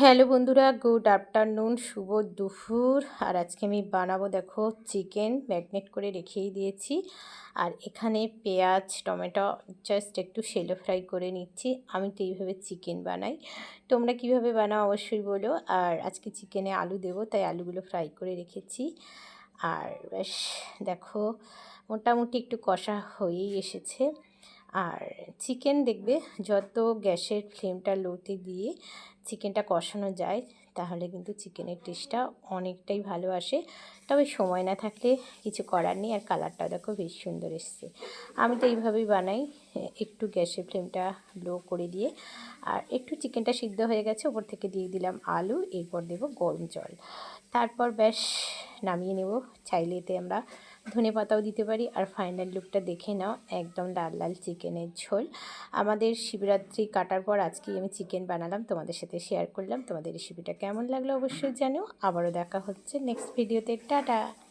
Hello বন্ধুরা, good afternoon, শুভ দুপুর। আর আজকে আমি বানাবো, দেখো, চিকেন ম্যাগনেট করে রেখেই দিয়েছি। আর এখানে পেঁয়াজ, টমেটো, জাস্ট একটু সেলো ফ্রাই করে নিচ্ছি। আমি তো এইভাবে চিকেন বানাই। তোমরা কীভাবে বানাও অবশ্যই বলো। আর আজকে চিকেনে আলু দেবো, তাই আলুগুলো ফ্রাই করে রেখেছি। আর বেশ দেখো, মোটামুটি একটু কষা হয়েই এসেছে। আর চিকেন দেখবে যত গ্যাসের ফ্লেমটা লোতে দিয়ে চিকেনটা কষানো যায়, তাহলে কিন্তু চিকেনের টেস্টটা অনেকটাই ভালো আসে। তবে সময় না থাকলে কিছু করার নেই আর কালারটাও দেখো বেশ সুন্দর এসছে। আমি তো এইভাবেই বানাই, একটু গ্যাসের ফ্লেমটা লো করে দিয়ে আর একটু চিকেনটা সিদ্ধ হয়ে গেছে, ওপর থেকে দিয়ে দিলাম আলু, এরপর দেব গরম জল। তারপর ব্যাস নামিয়ে নেব। চাইলে এতে আমরা ধনে পাতাও দিতে পারি। আর ফাইনাল লুকটা দেখে নাও, একদম লাল লাল চিকেনের ঝোল। আমাদের শিবরাত্রি কাটার পর আজকেই আমি চিকেন বানালাম, তোমাদের সাথে শেয়ার করলাম। তোমাদের রেসিপিটা কেমন লাগল অবশ্যই জানো আবারও দেখা হচ্ছে নেক্সট ভিডিওতে টাটা!